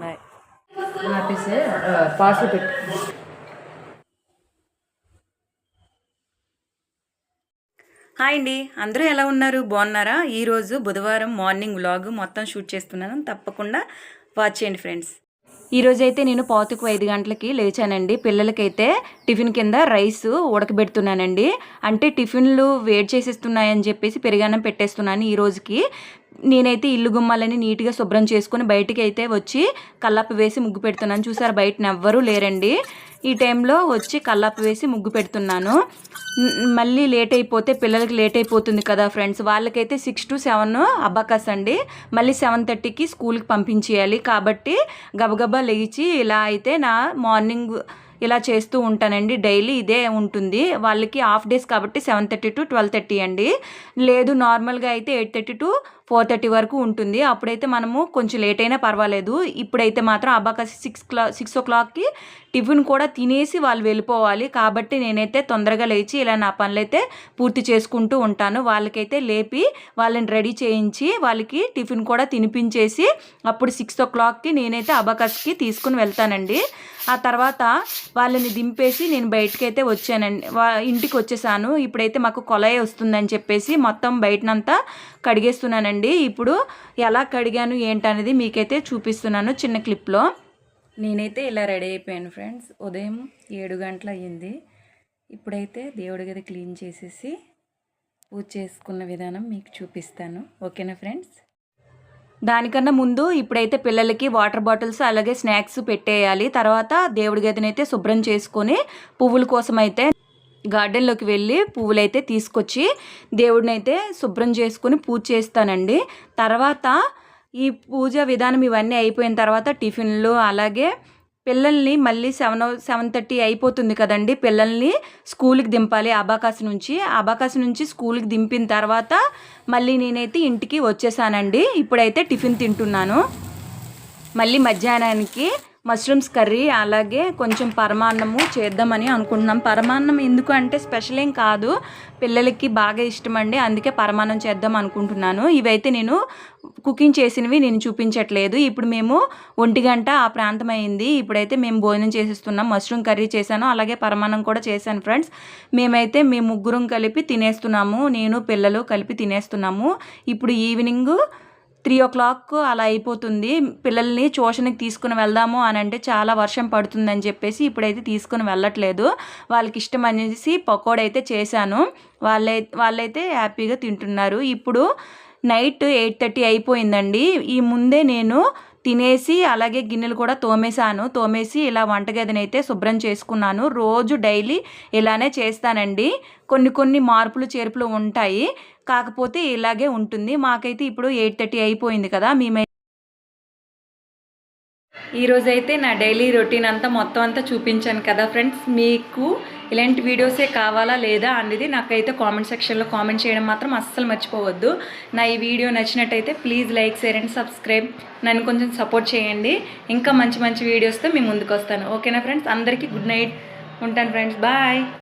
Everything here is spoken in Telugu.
బాయ్ ఆపేసి పాస్లో పెట్టు హాయ్ అండి అందరూ ఎలా ఉన్నారు? బాగున్నారా? ఈరోజు బుధవారం మార్నింగ్ వ్లాగ్ మొత్తం షూట్ చేస్తున్నాను. తప్పకుండా వాచ్ చేయండి ఫ్రెండ్స్ ఈరోజు అయితే నేను పాతుకు ఐదు గంటలకి లేచానండి. పిల్లలకైతే టిఫిన్ కింద రైస్ ఉడకబెడుతున్నానండి. అంటే టిఫిన్లు వేడి చేసేస్తున్నాయని చెప్పేసి పెరిగానం పెట్టేస్తున్నాను ఈ రోజుకి. నేనైతే ఇల్లు గుమ్మాలని నీట్గా శుభ్రం చేసుకుని బయటికి అయితే వచ్చి కల్లాపు వేసి ముగ్గు పెడుతున్నాను. చూసారు బయట ఎవ్వరూ లేరండి. ఈ టైంలో వచ్చి కల్లాపు వేసి ముగ్గు పెడుతున్నాను. మళ్ళీ లేట్ అయిపోతే పిల్లలకి లేట్ అయిపోతుంది కదా ఫ్రెండ్స్. వాళ్ళకైతే సిక్స్ టు సెవెన్ అబ్బాకస్ అండి. మళ్ళీ సెవెన్ థర్టీకి స్కూల్కి పంపించేయాలి. కాబట్టి గబగబా లేచి ఇలా అయితే నా మార్నింగ్ ఇలా చేస్తూ ఉంటానండి. డైలీ ఇదే ఉంటుంది. వాళ్ళకి హాఫ్ డేస్ కాబట్టి seven thirty to twelve thirty అండి. లేదు నార్మల్గా అయితే eight thirty to four thirty వరకు ఉంటుంది. అప్పుడైతే మనము కొంచెం లేట్ అయినా పర్వాలేదు. ఇప్పుడైతే మాత్రం అబ్బాకసి సిక్స్ క్లా సిక్స్ ఓ క్లాక్కి టిఫిన్ కూడా తినేసి వాళ్ళు వెళ్ళిపోవాలి. కాబట్టి నేనైతే తొందరగా లేచి ఇలా నా పనులైతే పూర్తి చేసుకుంటూ ఉంటాను. వాళ్ళకైతే లేపి వాళ్ళని రెడీ చేయించి వాళ్ళకి టిఫిన్ కూడా తినిపించేసి అప్పుడు సిక్స్ ఓ క్లాక్కి నేనైతే అబాకస్కి తీసుకుని వెళ్తానండి. ఆ తర్వాత వాళ్ళని దింపేసి నేను బయటకి అయితే వచ్చానండి. వా ఇంటికి వచ్చేసాను. ఇప్పుడైతే మాకు కొలయ వస్తుందని చెప్పేసి మొత్తం బయటనంతా కడిగేస్తున్నానండి. ఇప్పుడు ఎలా కడిగాను ఏంటనేది మీకైతే చూపిస్తున్నాను చిన్న క్లిప్లో. నేనైతే ఇలా రెడీ అయిపోయాను ఫ్రెండ్స్. ఉదయం ఏడు గంటలు అయ్యింది. ఇప్పుడైతే దేవుడి గది క్లీన్ చేసేసి పూజ చేసుకున్న విధానం మీకు చూపిస్తాను. ఓకేనా ఫ్రెండ్స్? దానికన్నా ముందు ఇప్పుడైతే పిల్లలకి వాటర్ బాటిల్స్ అలాగే స్నాక్స్ పెట్టేయాలి. తర్వాత దేవుడి గదిని అయితే శుభ్రం చేసుకొని పువ్వుల కోసం అయితే గార్డెన్లోకి వెళ్ళి పువ్వులైతే తీసుకొచ్చి దేవుడిని అయితే శుభ్రం చేసుకుని పూజ చేస్తానండి. తర్వాత ఈ పూజ విధానం ఇవన్నీ అయిపోయిన తర్వాత టిఫిన్లు అలాగే పిల్లల్ని మళ్ళీ సెవెన్ సెవెన్ థర్టీ అయిపోతుంది కదండి. పిల్లల్ని స్కూల్కి దింపాలి అబాకాస్ నుంచి. అబాకాస్ నుంచి స్కూల్కి దింపిన తర్వాత మళ్ళీ నేనైతే ఇంటికి వచ్చేసానండి. ఇప్పుడైతే టిఫిన్ తింటున్నాను. మళ్ళీ మధ్యాహ్నానికి మష్రూమ్స్ కర్రీ అలాగే కొంచెం పరమాన్నము చేద్దామని అనుకుంటున్నాం. పరమాన్నం ఎందుకు అంటే స్పెషల్ ఏం కాదు. పిల్లలకి బాగా ఇష్టం అండి అందుకే పరమాన్నం చేద్దాం అనుకుంటున్నాను. ఇవైతే నేను కుకింగ్ చేసినవి నేను చూపించట్లేదు. ఇప్పుడు మేము ఒంటి గంట ఆ ప్రాంతం అయింది. ఇప్పుడైతే మేము భోజనం చేసేస్తున్నాం. మష్రూమ్ కర్రీ చేశాను. అలాగే పరమాన్నం కూడా చేశాను ఫ్రెండ్స్. మేమైతే మేము ముగ్గురం కలిపి తినేస్తున్నాము. నేను పిల్లలు కలిపి తినేస్తున్నాము. ఇప్పుడు ఈవినింగ్ త్రీ ఓ క్లాక్ అలా అయిపోతుంది. పిల్లల్ని ట్యూషన్కి తీసుకుని వెళ్దాము అని అంటే చాలా వర్షం పడుతుందని చెప్పేసి ఇప్పుడైతే తీసుకుని వెళ్ళట్లేదు. వాళ్ళకి ఇష్టం అనేసి పకోడైతే చేశాను. వాళ్ళై వాళ్ళైతే హ్యాపీగా తింటున్నారు. ఇప్పుడు నైట్ ఎయిట్ థర్టీ అయిపోయిందండి. ఈ ముందే నేను తినేసి అలాగే గిన్నెలు కూడా తోమేశాను. తోమేసి ఇలా వంటగదిని అయితే శుభ్రం చేసుకున్నాను. రోజు డైలీ ఇలానే చేస్తానండి. కొన్ని కొన్ని మార్పులు చేర్పులు ఉంటాయి. కాకపోతే ఇలాగే ఉంటుంది. మాకైతే ఇప్పుడు ఎయిట్ థర్టీ అయిపోయింది కదా మేమై ఈరోజైతే నా డైలీ రొటీన్ అంతా మొత్తం అంతా చూపించాను కదా ఫ్రెండ్స్. మీకు ఇలాంటి వీడియోసే కావాలా లేదా అనేది నాకైతే కామెంట్ సెక్షన్లో కామెంట్ చేయడం మాత్రం అస్సలు మర్చిపోవద్దు. నా ఈ వీడియో నచ్చినట్టయితే please like share and subscribe నన్ను కొంచెం సపోర్ట్ చేయండి. ఇంకా మంచి మంచి వీడియోస్తో మీ ముందుకు వస్తాను ఓకేనా ఫ్రెండ్స్ అందరికీ గుడ్ నైట్ ఉంటాను ఫ్రెండ్స్ బాయ్